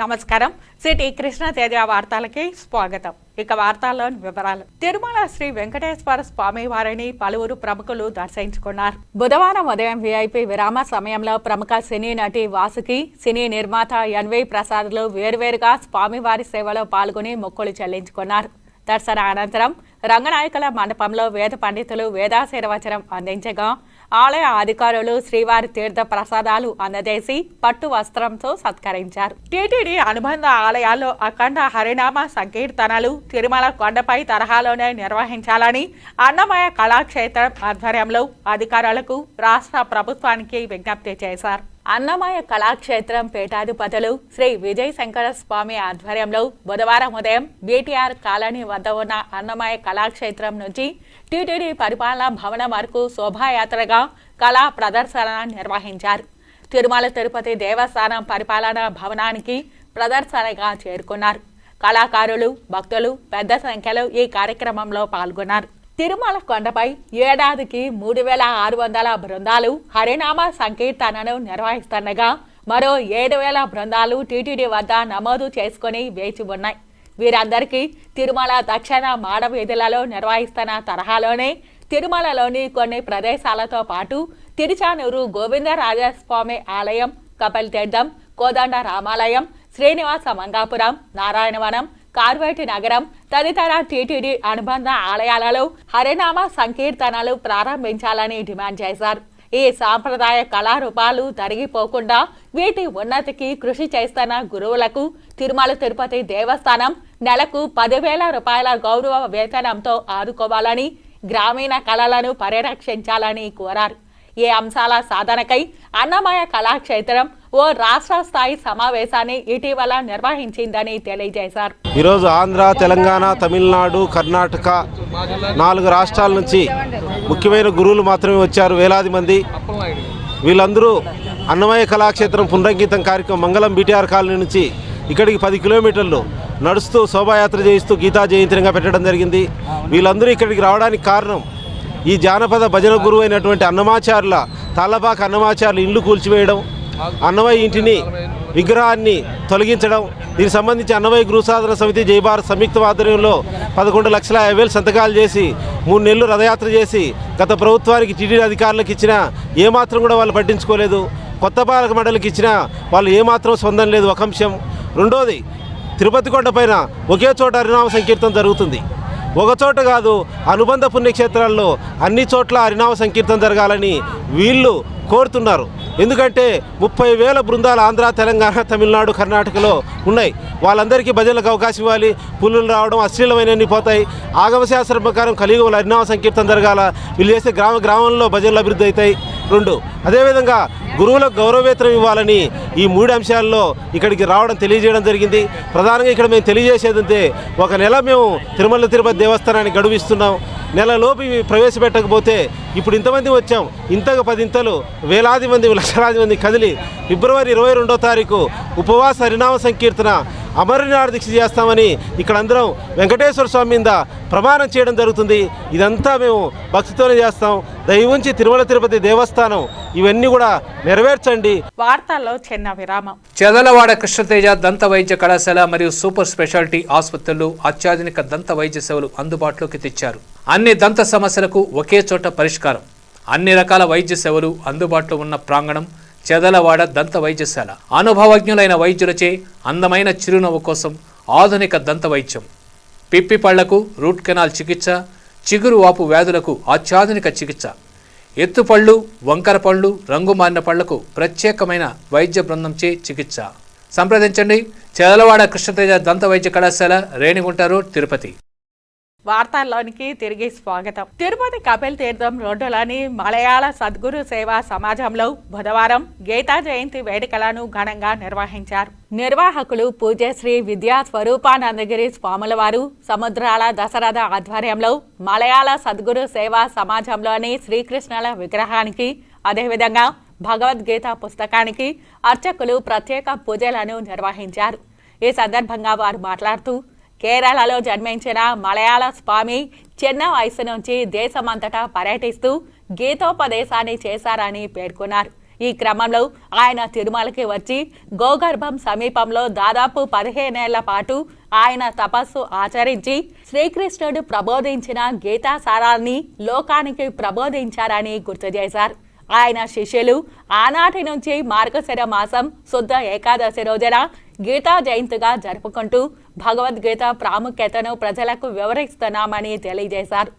నమస్కారం. సిటీ కృష్ణ తేజ వార్తలకి స్వాగతం. ఇక వార్తల్లోని వివరాలు. తిరుమల శ్రీ వెంకటేశ్వర స్వామి వారిని పలువురు ప్రముఖులు దర్శించుకున్నారు. బుధవారం ఉదయం విఐపి విరామ సమయంలో ప్రముఖ సినీ నటి వాసుకి సినీ నిర్మాత ఎన్వై ప్రసాద్లు వేర్వేరుగా స్వామివారి సేవలో పాల్గొని మొక్కులు చెల్లించుకున్నారు. దర్శన అనంతరం రంగనాయకుల మండపంలో వేద పండితులు వేదాశీర్వచనం అందించగా ఆలయ అధికారులు శ్రీవారి తీర్థ ప్రసాదాలు అందజేసి పట్టు వస్త్రంతో సత్కరించారు. టీటీడీ అనుబంధ ఆలయాల్లో అఖండ హరినామ సంకీర్తనలు తిరుమల కొండపై తరహాలోనే నిర్వహించాలని అన్నమయ కళాక్షేత్రం ఆధ్వర్యంలో అధికారులకు రాష్ట్ర ప్రభుత్వానికి విజ్ఞప్తి చేశారు. అన్నమయ కళాక్షేత్రం పీఠాధిపతులు శ్రీ విజయ శంకర స్వామి ఆధ్వర్యంలో బుధవారం ఉదయం బీటీఆర్ కాలనీ వద్ద ఉన్న అన్నమయ కళాక్షేత్రం నుంచి టీటీడీ పరిపాలనా భవనం వరకు శోభాయాత్రగా కళా ప్రదర్శన నిర్వహించారు. తిరుమల తిరుపతి దేవస్థానం పరిపాలనా భవనానికి ప్రదర్శనగా చేరుకున్నారు. కళాకారులు భక్తులు పెద్ద సంఖ్యలో ఈ కార్యక్రమంలో పాల్గొన్నారు. తిరుమల కొండపై ఏడాదికి మూడు వేల ఆరు వందల బృందాలు హరినామ సంకీర్తనను నిర్వహిస్తుండగా మరో ఏడు వేల బృందాలు టీటీడీ వద్ద నమోదు చేసుకుని వేచి ఉన్నాయి. వీరందరికీ తిరుమల దక్షిణ మాడవీధులలో నిర్వహిస్తున్న తరహాలోనే తిరుమలలోని కొన్ని ప్రదేశాలతో పాటు తిరుచానూరు గోవిందరాజస్వామి ఆలయం కపల్ తీర్థం కోదండ రామాలయం శ్రీనివాస మంగాపురం నారాయణవనం కార్వేటి నగరం తదితర టీటీడీ అనుబంధ ఆలయాలలో హరినామ సంకీర్తనలు ప్రారంభించాలని డిమాండ్ చేశారు. ఈ సాంప్రదాయ కళారూపాలు తరిగిపోకుండా వీటి ఉన్నతికి కృషి చేస్తున్న గురువులకు తిరుమల తిరుపతి దేవస్థానం నెలకు పదివేల రూపాయల గౌరవ వేతనంతో ఆదుకోవాలని గ్రామీణ కళలను పరిరక్షించాలని కోరారు. ఈ అంశాల సాధనకై అన్నమయ కళాక్షేత్రం ఓ రాష్ట్ర స్థాయి సమావేశాన్ని ఇటీవల నిర్వహించిందని తెలియజేశారు. ఈరోజు ఆంధ్ర తెలంగాణ తమిళనాడు కర్ణాటక నాలుగు రాష్ట్రాల నుంచి ముఖ్యమైన గురువులు మాత్రమే వచ్చారు. వేలాది మంది. వీళ్ళందరూ అన్నమయ్య కళాక్షేత్రం పునరంకితం కార్యక్రమం మంగళం బీటీఆర్ కాలనీ నుంచి ఇక్కడికి పది కిలోమీటర్లు నడుస్తూ శోభాయాత్ర చేయిస్తూ గీతా జయంతిగా పెట్టడం జరిగింది. వీళ్ళందరూ ఇక్కడికి రావడానికి కారణం ఈ జానపద భజన గురువు అయినటువంటి అన్నమాచారుల తాళ్ళపాక అన్నమాచార్యుల ఇల్లు కూల్చివేయడం. అన్నవయ్య ఇంటిని విగ్రహాన్ని తొలగించడం దీనికి సంబంధించి అన్నవయ్య గృహసాధన సమితి జయభారత్ సంయుక్త ఆధ్వర్యంలో పదకొండు లక్షల యాభై వేలు సంతకాలు చేసి మూడు నెలలు రథయాత్ర చేసి గత ప్రభుత్వానికి టీడీ అధికారులకు ఇచ్చిన ఏమాత్రం కూడా వాళ్ళు పట్టించుకోలేదు. కొత్త పాలక మండలికి ఇచ్చిన వాళ్ళు ఏమాత్రం స్పందన లేదు. ఒక అంశం. రెండోది తిరుపతి కొండ పైన ఒకే చోట హరినామ సంకీర్తనం జరుగుతుంది. ఒక చోట కాదు అనుబంధ పుణ్యక్షేత్రాల్లో అన్ని చోట్ల హరినామ సంకీర్తనం జరగాలని వీళ్ళు కోరుతున్నారు. ఎందుకంటే ముప్పై వేల బృందాలు ఆంధ్ర తెలంగాణ తమిళనాడు కర్ణాటకలో ఉన్నాయి. వాళ్ళందరికీ భజనలకు అవకాశం ఇవ్వాలి. పుల్లులు రావడం అశ్లీలమైనన్ని పోతాయి. ఆగమశాస్త్రం ప్రకారం కలియుగంలో హరినామ సంకీర్తన జరగాల. వీళ్ళు చేసే గ్రామ గ్రామంలో భజనలు అభివృద్ధి అవుతాయి. రెండు. అదేవిధంగా గురువులకు గౌరవవేతనం ఇవ్వాలని ఈ మూడు అంశాల్లో ఇక్కడికి రావడం తెలియజేయడం జరిగింది. ప్రధానంగా ఇక్కడ మేము తెలియజేసేది ఒక నెల మేము తిరుమల తిరుపతి దేవస్థానాన్ని గడువిస్తున్నాం. నెలలోపు ఇవి ప్రవేశపెట్టకపోతే ఇప్పుడు ఇంతమంది వచ్చాం. ఇంతకు పదింతలు వేలాది మంది లక్షలాది మంది కదిలి ఫిబ్రవరి ఇరవై రెండో తారీఖు ఉపవాస హరినామ సంకీర్తన అమరనాథ దీక్ష చేస్తామని ఇక్కడ అందరం వెంకటేశ్వర స్వామి మీద ప్రమాణం చేయడం జరుగుతుంది. ఇదంతా మేము భక్తితోనే చేస్తాం. దయవుంచి తిరుమల తిరుపతి దేవస్థానం ఇవన్నీ కూడా నెరవేర్చండి. వార్తల్లో చిన్న విరామం. చెదలవాడ కృష్ణతేజ దంత వైద్య కళాశాల మరియు సూపర్ స్పెషాలిటీ ఆసుపత్రులు అత్యాధునిక దంత వైద్య సేవలు అందుబాటులోకి తెచ్చారు. అన్ని దంత సమస్యలకు ఒకే చోట పరిష్కారం. అన్ని రకాల వైద్య సేవలు అందుబాటులో ఉన్న ప్రాంగణం చెదలవాడ దంత వైద్యశాల. అనుభవజ్ఞులైన వైద్యులచే అందమైన చిరునవ్వు కోసం ఆధునిక దంత వైద్యం. పిప్పి పళ్ళకు రూట్ కెనాల్ చికిత్స చిగురు వాపు వ్యాధులకు అత్యాధునిక చికిత్స. ఎత్తుపళ్ళు వంకర పళ్ళు రంగు మారిన పళ్ళకు ప్రత్యేకమైన వైద్య బృందంచే చికిత్స. సంప్రదించండి. చెదలవాడ కృష్ణతేజ దంత వైద్య కళాశాల రేణిగుంటారు తిరుపతి. వార్తల్లోనికి తిరిగి స్వాగతం. తిరుపతి కపిల్ తీర్థం రోడ్డులోని మలయాళ సద్గురు సేవా సమాజంలో బుధవారం గీతా జయంతి వేడుకలను ఘనంగా నిర్వహించారు. నిర్వాహకులు పూజ్యశ్రీ విద్యా స్వరూపానందగిరి స్వాముల వారు సముద్రాల దశరథ ఆధ్వర్యంలో మలయాళ సద్గురు సేవా సమాజంలోని శ్రీకృష్ణుల విగ్రహానికి అదేవిధంగా భగవద్గీత పుస్తకానికి అర్చకులు ప్రత్యేక పూజలను నిర్వహించారు. ఈ సందర్భంగా వారు మాట్లాడుతూ కేరళలో జన్మించిన మలయాళ స్వామి చిన్న వయసు నుంచి దేశమంతటా పర్యటిస్తూ గీతోపదేశాన్ని చేశారని పేర్కొన్నారు. ఈ క్రమంలో ఆయన తిరుమలకి వచ్చి గోగర్భం సమీపంలో దాదాపు పదిహేనేళ్ళ పాటు ఆయన తపస్సు ఆచరించి శ్రీకృష్ణుడు ప్రబోధించిన గీతాసారాన్ని లోకానికి ప్రబోధించారని గుర్తు చేశారు. ఆయన శిష్యులు ఆనాటి నుంచి మార్గశిర మాసం శుద్ధ ఏకాదశి రోజున గీతా జయంతిగా జరుపుకుంటూ భగవద్గీత ప్రాముఖ్యతను ప్రజలకు వివరిస్తున్నామని తెలియజేశారు.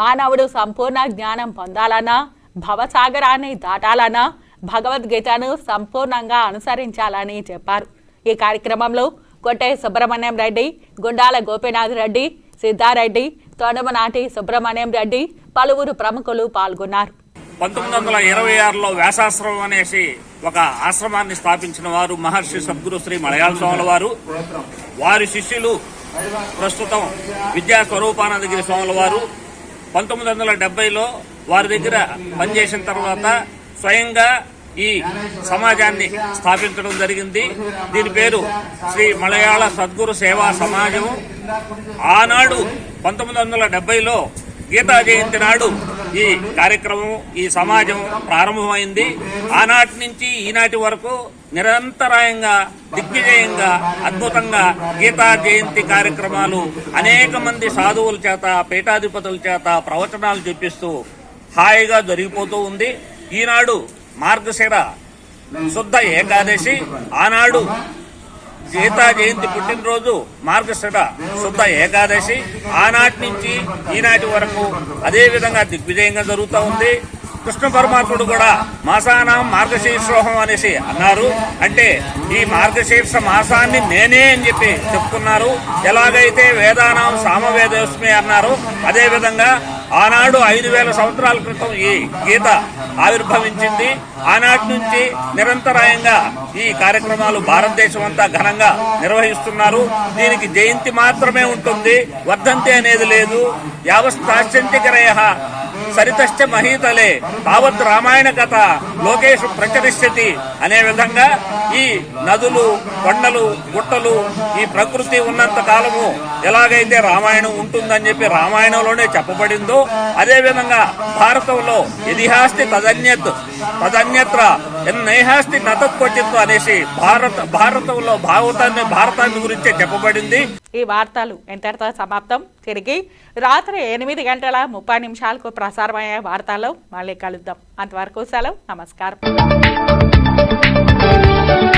మానవుడు సంపూర్ణ జ్ఞానం పొందాలన్నా భవసాగరాన్ని దాటాలన్నా భగవద్గీతను సంపూర్ణంగా అనుసరించాలని చెప్పారు. ఈ కార్యక్రమంలో కొట్టే సుబ్రహ్మణ్యం రెడ్డి గుండాల గోపీనాథ్ రెడ్డి సిద్ధారెడ్డి తొండమనాటి సుబ్రహ్మణ్యం రెడ్డి పలువురు ప్రముఖులు పాల్గొన్నారు. పంతొమ్మిది వందల ఇరవై ఆరులో వ్యాసాశ్రమం అనేసి ఒక ఆశ్రమాన్ని స్థాపించిన వారు మహర్షి సద్గురు శ్రీ మలయాళ స్వాముల వారు వారి శిష్యులు ప్రస్తుతం విద్యా స్వరూపానందగిరి స్వాముల వారు. పంతొమ్మిది వందల డెబ్బైలో వారి దగ్గర పనిచేసిన తర్వాత స్వయంగా ఈ సమాజాన్ని స్థాపించడం జరిగింది. దీని పేరు శ్రీ మలయాళ సద్గురు సేవా సమాజం. ఆనాడు పంతొమ్మిది వందల డెబ్బైలో గీతా జయంతి నాడు ఈ కార్యక్రమం ఈ సమాజం ప్రారంభమైంది. ఆనాటి నుంచి ఈనాటి వరకు నిరంతరాయంగా దిగ్విజయంగా అద్భుతంగా గీతా జయంతి కార్యక్రమాలు అనేక మంది సాధువుల చేత పీఠాధిపతుల చేత ప్రవచనాలు చెప్పిస్తూ హాయిగా జరిగిపోతూ ఉంది. ఈనాడు మార్గశిర శుద్ధ ఏకాదశి. ఆనాడు గీతా జయంతి పుట్టినరోజు మార్గశిర శుద్ధ ఏకాదశి. ఆనాటి నుంచి ఈనాటి వరకు అదే విధంగా దిగ్విజయంగా జరుగుతూ ఉంది. కృష్ణ పరమాత్ముడు కూడా మాసానం మార్గశీర్షోహం అనేసి అన్నారు. అంటే ఈ మార్గశీర్ష మాసాన్ని నేనే అని చెప్పి చెప్తున్నారు. ఎలాగైతే వేదానాం సామవేదోస్మి అన్నారు అదేవిధంగా ఆనాడు ఐదు వేల సంవత్సరాల క్రితం ఈ గీత ఆవిర్భవించింది. ఆనాటి నుంచి నిరంతరాయంగా ఈ కార్యక్రమాలు భారతదేశం అంతా ఘనంగా నిర్వహిస్తున్నారు. దీనికి జయంతి మాత్రమే ఉంటుంది. వర్ధంతి అనేది లేదు. యావస్థాశ్చంతికరయ సరితశ్చ మహీతలే. తావత్ రామాయణ కథ లోకేషు ప్రచరిష్యతి అనే విధంగా ఈ నదులు కొండలు గుట్టలు ఈ ప్రకృతి ఉన్నంత కాలము ఎలాగైతే రామాయణం ఉంటుందని చెప్పి రామాయణంలోనే చెప్పబడిందో అదే విధంగా భారతంలో ఇతిహాస్తి తదన్యత్ తదన్యత్ర నైహాస్తి నతత్వచిత్తు అనేసి భారత భారతంలో భాగవతాన్ని భారతాన్ని గురించే చెప్పబడింది. ఈ వార్తలు ఎంతటితో సమాప్తం? తిరిగి రాత్రి ఎనిమిది గంటల ముప్పై నిమిషాలకు ప్రసారమయ్యే వార్తలు మళ్ళీ కలుద్దాం. అంతవరకు సెలవు నమస్కారం. Thank you.